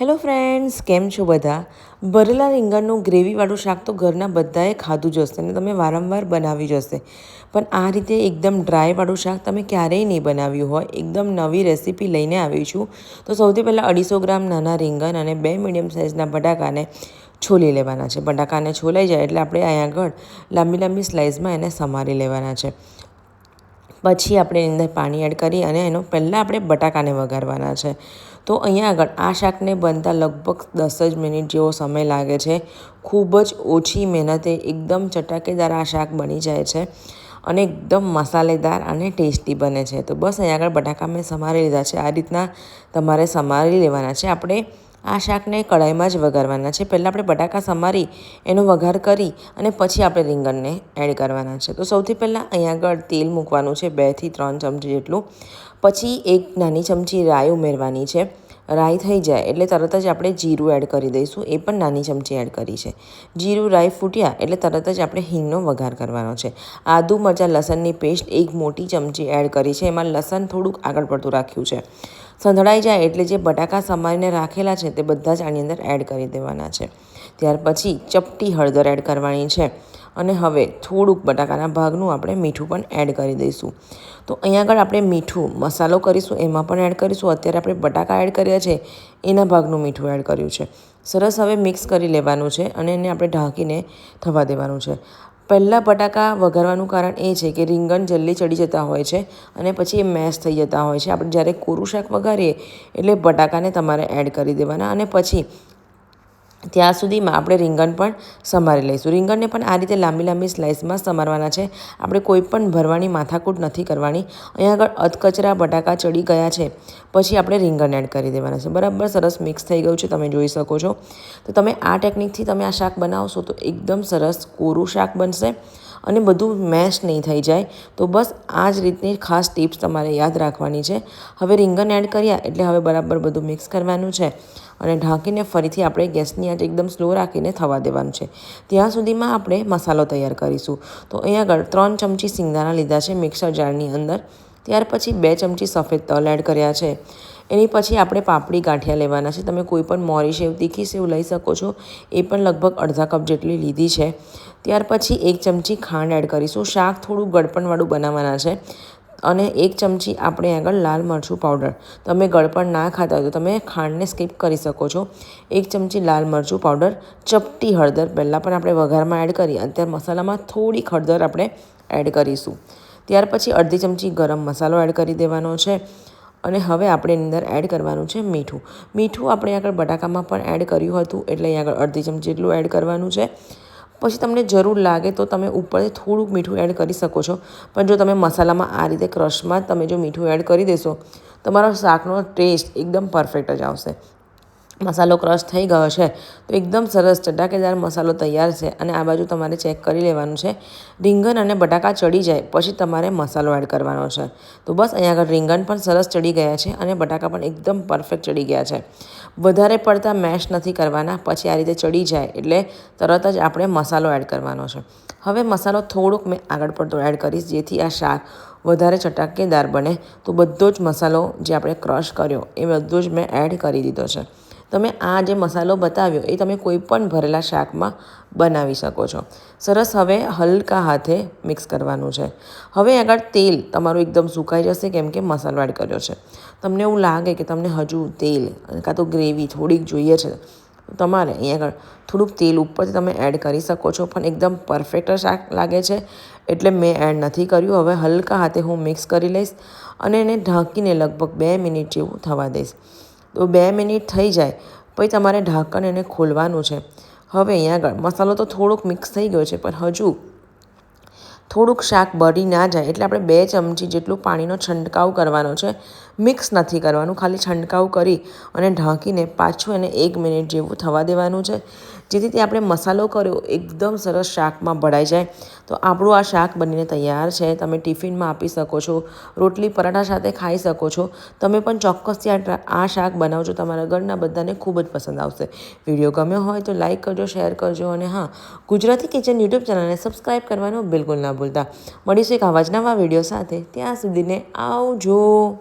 Hello friends, કેમ છો બધા? ભરેલા રીંગણનું ગ્રેવીવાળું શાક તો ઘરના બધાએ ખાધું જ હશે અને તમે વારંવાર બનાવી જ હશે. પણ આ રીતે એકદમ ડ્રાયવાળું શાક તમે ક્યારેય નહીં બનાવ્યું હોય. એકદમ નવી રેસીપી લઈને આવી છું. તો સૌથી પહેલાં અઢીસો ગ્રામ નાના રીંગણ અને બે મીડિયમ સાઇઝના બટાકાને છોલી લેવાના છે. બટાકાને છોલાઈ જાય એટલે આપણે અહીંયા આગળ લાંબી લાંબી સ્લાઇસમાં એને સમારી લેવાના છે. પછી આપણે એની અંદર પાણી એડ કરી અને એનો પહેલાં આપણે બટાકાને વઘારવાના છે. તો અહીંયા આગળ આ શાકને બનતા લગભગ દસ જ મિનિટ જેવો સમય લાગે છે. ખૂબ જ ઓછી મહેનતે એકદમ ચટાકેદાર આ શાક બની જાય છે અને એકદમ મસાલેદાર અને ટેસ્ટી બને છે. તો બસ અહીંયા આગળ બટાકા મેં સમારી લીધા છે. આ રીતના તમારે સમારી લેવાના છે. આપણે આ શાકને કઢાઈમાં જ વઘારવાના છે. પહેલાં આપણે બટાકા સમારી, એનો વઘાર કરી અને પછી આપણે રીંગણને એડ કરવાના છે. તો સૌથી પહેલાં અહીંયા આગળ તેલ મૂકવાનું છે બેથી ત્રણ ચમચી જેટલું. પછી એક નાની ચમચી રાઈ ઉમેરવાની છે. રાઈ થઈ જાય એટલે તરત જ આપણે જીરું એડ કરી દઈશું. એ પણ નાની ચમચી એડ કરી છે. જીરું, રાઈ ફૂટ્યા એટલે તરત જ આપણે હિંગનો વઘાર કરવાનો છે. આદુ, મરચાં, લસણની પેસ્ટ એક મોટી ચમચી એડ કરી છે. એમાં લસણ થોડુંક આગળ પડતું રાખ્યું છે. સંધળાઈ જાય એટલે જે બટાકા સમારીને રાખેલા છે તે બધા જ આની અંદર એડ કરી દેવાના છે. ત્યાર પછી ચપટી હળદર એડ કરવાની છે અને હવે થોડુંક બટાકાના ભાગનું આપણે મીઠું પણ એડ કરી દઈશું. તો અહીંયા આગળ આપણે મીઠું મસાલો કરીશું, એમાં પણ એડ કરીશું. અત્યારે આપણે બટાકા એડ કર્યા છે, એના ભાગનું મીઠું એડ કર્યું છે. સરસ હવે મિક્સ કરી લેવાનું છે અને એને આપણે ઢાંકીને થવા દેવાનું છે. પહેલાં બટાકા વઘારવાનું કારણ એ છે કે રીંગણ જલ્દી ચડી જતા હોય છે અને પછી એ મેશ થઈ જતા હોય છે. આપણે જ્યારે કોરું શાક વઘારીએ એટલે બટાકાને તમારે એડ કરી દેવાના અને પછી ત્યાં સુધીમાં આપણે રીંગણ પણ સમારી લઈશું. રીંગણને પણ આ રીતે લાંબી લાંબી સ્લાઇસમાં સમારવાના છે. આપણે કોઈ પણ ભરવાની માથાકૂટ નથી કરવાની. અહીંયા આગળ અધકચરા બટાકા ચડી ગયા છે. પછી આપણે રીંગણ એડ કરી દેવાના છે. બરાબર સરસ મિક્સ થઈ ગયું છે, તમે જોઈ શકો છો. તો તમે આ ટેકનિકથી તમે આ શાક બનાવશો તો એકદમ સરસ કોરું શાક બનશે. અને બધું મેશ નહીં થઈ જાય. તો બસ આ જ રીતની ખાસ ટિપ્સ તમારે યાદ રાખવાની છે. હવે રીંગણ એડ કર્યા એટલે હવે બરાબર બધું મિક્સ કરવાનું છે. અને ઢાંકીને ફરીથી આપણે ગેસની આંચ એકદમ સ્લો રાખીને થવા દેવાનું છે. ત્યાં સુધીમાં આપણે મસાલો તૈયાર કરીશું. તો અહીંયા આગળ ત્રણ ચમચી સિંગદાણા લીધા છે મિક્સર જારની અંદર. ત્યાર પછી બે ચમચી સફેદ તલ એડ કર્યા છે. એની પછી આપણે પાપડી ગાંઠિયા લેવાના છે. તમે કોઈ પણ મોરી સેવ, તીખી સેવ લઈ શકો છો. એ પણ લગભગ અડધા કપ જેટલી લીધી છે. ત્યાર પછી એક ચમચી ખાંડ એડ કરીશું. શાક થોડું ગળપણવાળું બનાવવાના છે અને એક ચમચી આપણે આગળ લાલ મરચું પાવડર તમે ગળપણ ના ખાતા હોય તો તમે ખાંડને સ્કીપ કરી શકો છો. એક ચમચી લાલ મરચું પાવડર ચપટી હળદર પહેલાં પણ આપણે વઘારમાં એડ કરી અત્યારે મસાલામાં થોડી હળદર આપણે એડ કરીશું. ત્યાર પછી અડધી ચમચી ગરમ મસાલો એડ કરી દેવાનો છે. અને હવે આપણે એની અંદર એડ કરવાનું છે મીઠું. મીઠું આપણે આગળ બટાકામાં પણ એડ કર્યું હતું, એટલે અહીં આગળ અડધી ચમચી જેટલું એડ કરવાનું છે. પછી તમને જરૂર લાગે તો તમે ઉપરથી થોડુંક મીઠું એડ કરી શકો છો. પણ જો તમે મસાલામાં આ રીતે ક્રશમાં તમે જો મીઠું એડ કરી દેશો, તમારો શાકનો ટેસ્ટ એકદમ પરફેક્ટ જ આવશે. મસાલો ક્રશ થઈ ગયો છે. તો એકદમ સરસ ચટાકેદાર મસાલો તૈયાર છે અને આ બાજુ તમારે ચેક કરી લેવાનું છે. રીંગણ અને બટાકા ચડી જાય, પછી તમારે મસાલો એડ કરવાનો છે. તો બસ અહીંયા આગળ રીંગણ પણ સરસ ચડી ગયા છે અને બટાકા પણ એકદમ પરફેક્ટ ચડી ગયા છે. વધારે પડતા મેશ નથી કરવાના, પછી આ રીતે ચડી જાય એટલે તરત જ આપણે મસાલો એડ કરવાનો છે. હવે મસાલો થોડોક મેં આગળ પડતો એડ કરીશ, જેથી આ શાક વધારે ચટાકેદાર બને. તો બધો જ મસાલો જે આપણે ક્રશ કર્યો, એ બધો જ મેં એડ કરી દીધો છે. તમે આ જે મસાલો બતાવ્યો એ તમે કોઈ પણ ભરેલા શાકમાં બનાવી શકો છો. સરસ હવે હલકા હાથે મિક્સ કરવાનું છે. હવે આગળ તેલ તમારું એકદમ સુકાઈ જશે કેમ કે મસાલો એડ કર્યો છે. તમને એવું લાગે કે તમને હજુ તેલ કાં તો ગ્રેવી થોડીક જોઈએ છે. તમારે અહીં આગળ થોડુંક તેલ ઉપરથી તમે એડ કરી શકો છો, પણ એકદમ પરફેક્ટ શાક લાગે છે એટલે મેં એડ નથી કર્યું. હવે હલકા હાથે હું મિક્સ કરી લઈશ અને એને ઢાંકીને લગભગ બે મિનિટ જેવું થવા દઈશ. તો બે મિનિટ થઈ જાય, પછી તમારે ઢાંકણ એને ખોલવાનું છે. હવે અહીંયા આગળ, મસાલો તો થોડોક મિક્સ થઈ ગયો છે, પણ હજુ થોડુંક શાક બળી ના જાય, એટલે આપણે બે ચમચી જેટલું પાણીનો છંટકાવ કરવાનો છે. મિક્સ નથી કરવાનું, ખાલી છંટકાવ કરી અને ઢાંકીને પાછું એને એક મિનિટ જેવું થવા દેવાનું છે. જેથી તે આપણે મસાલો કર્યો, એકદમ સરસ શાકમાં ભળાઈ જાય. તો આપણું આ શાક બનીને તૈયાર છે. તમે ટિફિનમાં આપી શકો છો, રોટલી પરાઠા સાથે ખાઈ શકો છો. તમે પણ ચોક્કસથી આ શાક બનાવજો. તમારા ઘરના બધાને ખૂબ જ પસંદ આવશે. વીડિયો ગમ્યો હોય તો લાઇક કરજો, શેર કરજો અને હા, ગુજરાતી કિચન યુટ્યુબ ચેનલને સબસ્ક્રાઈબ કરવાનું બિલકુલ ના ભૂલતા. મળીશું એક આવા નવા વીડિયો સાથે. ત્યાં સુધીને આવજો.